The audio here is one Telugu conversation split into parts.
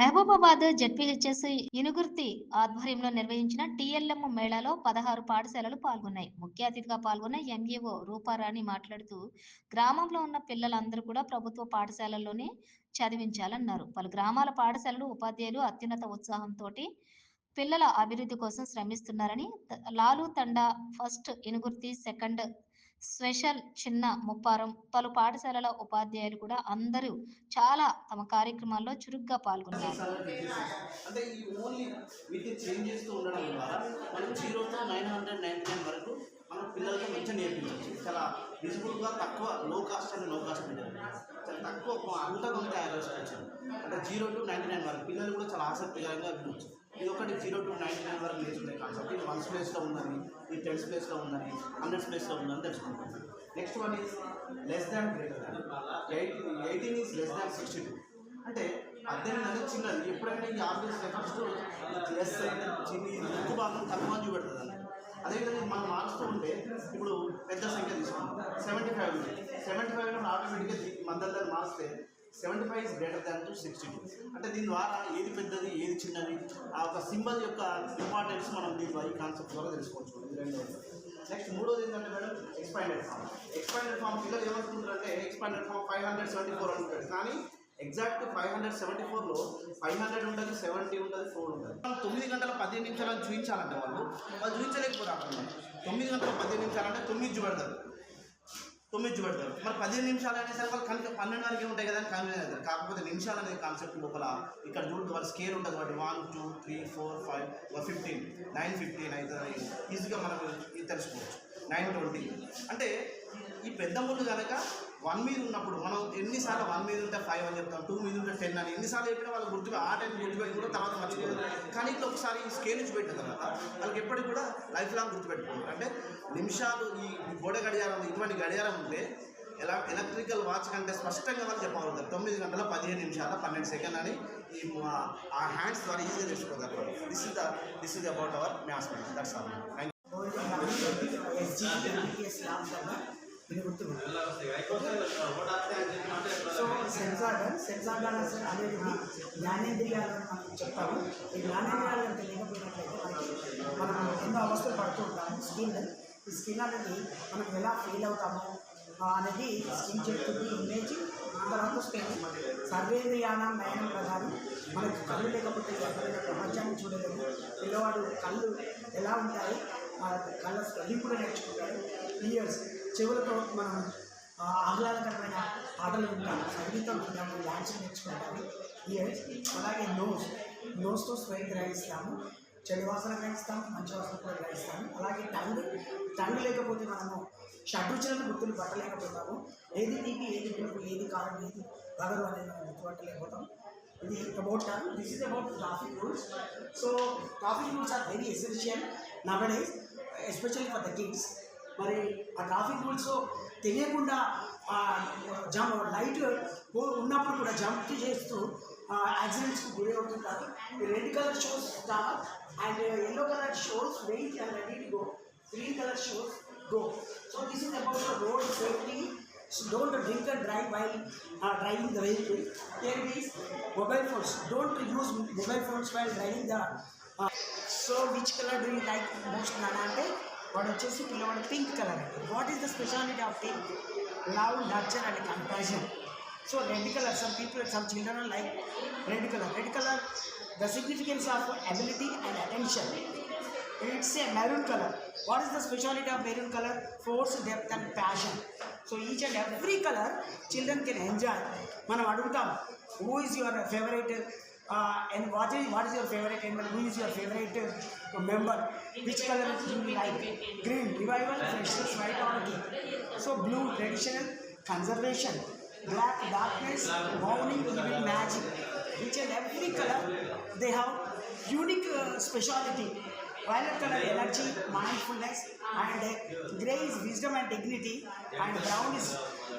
మహబూబాబాద్ జడ్పీహెచ్ఎస్ ఇనుగుర్తి ఆధ్వర్యంలో నిర్వహించిన టీఎల్ఎం మేళాలో పదహారు పాఠశాలలు పాల్గొన్నాయి. ముఖ్య అతిథిగా పాల్గొన్న ఎంఈఓ రూపారాణి మాట్లాడుతూ గ్రామంలో ఉన్న పిల్లలందరూ కూడా ప్రభుత్వ పాఠశాలల్లోనే చదివించాలన్నారు. పలు గ్రామాల పాఠశాలలు ఉపాధ్యాయులు అత్యున్నత ఉత్సాహంతో పిల్లల అభివృద్ధి కోసం శ్రమిస్తున్నారని Lalu Thanda first Inugurthi second special Chinna Mupparam పలు పాఠశాలల ఉపాధ్యాయులు కూడా అందరూ చాలా తమ కార్యక్రమాల్లో చురుగ్గా పాల్గొన్నారు. అంటే ఈ ఓన్లీ చేంజ్ చేస్తూ ఉండడం ద్వారా మనం జీరోతో నైన్ హండ్రెడ్ నైన్టీ నైన్ వరకు మనం పిల్లలకి మంచిగా నేర్పించవచ్చు. చాలా విజిబుల్గా తక్కువ లో కాస్ట్ అండ్లో కాస్ట్ చాలా తక్కువ అంతగా తయారు చేసుకోవచ్చు అంటే జీరో టు నైన్టీ నైన్ వరకు పిల్లలు కూడా చాలా ఆసక్తికరంగా వినొచ్చు ఇది ఒకటి జీరో టు నైన్టీ నైన్ వరకు నేర్చుకునే కాన్సెప్ట్ ఇది వన్స్ ప్లేస్లో ఉందని ఇది టెన్త్ ప్లేస్లో ఉందని హండ్రెడ్ ప్లేస్లో ఉందని తెలుసుకుంటాం. Next one is less than greater than eighteen eighteen is less than sixty two అంటే పద్దెనిమిది అనేది చిన్నది. ఎప్పుడైనా ఈ ఆబ్వియస్ ఫస్ట్ లెస్ అయితే చిన్ని ఎక్కువ భాగం తక్కువ అని చూపెడుతుంది అన్నమాట అదేవిధంగా మనం మారుస్తూ ఉంటే ఇప్పుడు పెద్ద సంఖ్య తీసుకుంటాం సెవెంటీ ఫైవ్ ఉంది. సెవెంటీ ఫైవ్ ఆటోమేటిక్గా మందరి దాన్ని మారిస్తే seventy five is greater than to sixty two అంటే దీని ద్వారా ఏది పెద్దది ఏది చిన్నది? ఆ ఒక సింబల్ యొక్క ఇంపార్టెన్స్ మనం దీని ఈ కాన్సెప్ట్ ద్వారా తెలుసుకోవచ్చు. ఇది రెండోది. నెక్స్ట్ మూడోది ఏంటంటే madam expanded form expanded form పిల్లలు ఏమనుకుంటారు అంటే expanded form five hundred seventy four అనుకుంటారు. కానీ ఎగ్జాక్ట్ ఫైవ్ హండ్రెడ్ సెవెంటీ ఫోర్లో ఫైవ్ హండ్రెడ్ ఉంటుంది సెవెంటీ ఉంటుంది ఫోర్ ఉంటుంది మనం తొమ్మిది గంటల పదిహేను నిమిషాలు చూపించాలంటే వాళ్ళు వాళ్ళు చూపించలేకపోతారు తొమ్మిది గంటల పదిహేను నిమిషాలంటే తొమ్మిది చూపెడతారు తొమ్మిది చూపెడతారు మరి పదిహేను నిమిషాలు అనేసరికి వాళ్ళు కనుక పన్నెండు వరకు ఉంటాయి కదా అని కన్వీన్ అవుతారు కాకపోతే నిమిషాలు అనే కాన్సెప్ట్ లోపల ఇక్కడ చూడండి వాళ్ళ స్కేల్ ఉంటుంది కాబట్టి one two three four five fifteen nine fifteen అవుతుంది. ఈజీగా మనం తెలుసుకోవచ్చు. నైన్ ట్వంటీ అంటే ఈ పెద్ద ముళ్ళు కనుక వన్ మీద ఉన్నప్పుడు మనం ఎన్నిసార్లు వన్ మీద ఉంటే ఫైవ్ అని చెప్తాం టూ మీద ఉంటే టెన్ అని ఎన్నిసార్లు చెప్పినా వాళ్ళు గుర్తుగా ఆ టైం గుర్తుపెట్టి కూడా తర్వాత మర్చిపోతారు కానీ ఇట్లా ఒకసారి ఈ స్కేల్ నుంచి పెట్టిన తర్వాత వాళ్ళకి ఎప్పటికి కూడా లైఫ్ లాంగ్ గుర్తుపెట్టుకోవాలి అంటే నిమిషాలు ఈ గోడ గడియారం ఇటువంటి గడియారం ఉంటే ఎలా ఎలక్ట్రికల్ వాచ్ కంటే స్పష్టంగా వాళ్ళు చెప్పగలుగుతారు తొమ్మిది గంటల పదిహేను నిమిషాల పన్నెండు సెకండ్ అని ఈ ఆ హ్యాండ్స్ ద్వారా ఈజీగా తెలుసుకోగలరు this is the this is about our maths that's all thank SG ఇది గుర్తుంది సో సెన్సార్ సెన్సార్ అనేది జ్ఞానేంద్రియాలు మనం చెప్తాము. ఈ జ్ఞానేంద్రియాలు అంటే లేకపోయినట్లయితే మనకి మనం ఎన్నో అవస్థలు పడుతూ ఉంటాము. స్కిన్ ఈ స్కిన్ అనేది మనం ఎలా ఫీల్ అవుతామో అనేది స్కిన్ చెప్తుంది ఇమేజ్ తర్వాత స్పెయిన్ సర్వేంద్రియానం నయనం ప్రధానం మనకి కళ్ళు లేకపోతే ఎక్కడైనా ప్రపంచాన్ని చూడలేము. పిల్లవాడు కళ్ళు ఎలా ఉంటాయి? కళ్ళ స్పెల్లింగ్ కూడా నేర్చుకుంటాడు. ఇయర్స్ చెవులతో మనం ఆహ్లాదకరమైన పాటలు వింటాము సంగీతం వింటాము డాన్స్ నేర్చుకుంటాము. ఇయర్స్ అలాగే నోస్ నోస్తో స్వయం గ్రహిస్తాము. చెడు వాసన గ్రహిస్తాము. మంచి వాసన కూడా గ్రహిస్తాము. అలాగే టంగ్ టంగ్ లేకపోతే మనము షడ్రుచులను గుర్తులు పట్టలేకపోతాము. ఏది తీపి ఏది పులుపు ఏది కారం ఏది వగరు అనేది మనం గుర్తుపట్టలేకపోతాం. ఇది about tongue. This is about traffic rules so traffic rules are very essential nowadays especially for the kids మరి ఆ ట్రాఫిక్ రూల్స్ తెలియకుండా జమ్ లైట్ ఉన్నప్పుడు కూడా జంప్ చేస్తూ యాక్సిడెంట్స్కి గురి అవుతుంటారు. Red colour shows and yellow colour shows wait and ready go green colour shows go so this is about road safety don't drink and drive while driving the vehicle there is mobile phones don't use mobile phones while driving the so which colour డ్రీ like most అంటే వాడు వచ్చేసి పిల్లవాడు పింక్ కలర్ అండి what is the speciality of pink love nurture and compassion so red colour some people some children like red colour red colour the significance of ability and attention it's a maroon colour what is the speciality of maroon colour force depth and passion so each and every colour children can enjoy మనం అడుగుతాం who is your favourite uh, and what is what is your favorite animal? Who is your favorite uh, member? Which color do you like? Green, revival, freshness, white, or green. So blue, traditional, conservation. Black, darkness, morning, even magic. Each and every color, they have unique uh, speciality. Violet color energy, mindfulness, and uh, grey is wisdom and dignity, and brown is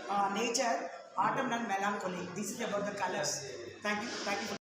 uh, nature, autumn and melancholy. This is about the colors. Thank you. Thank you.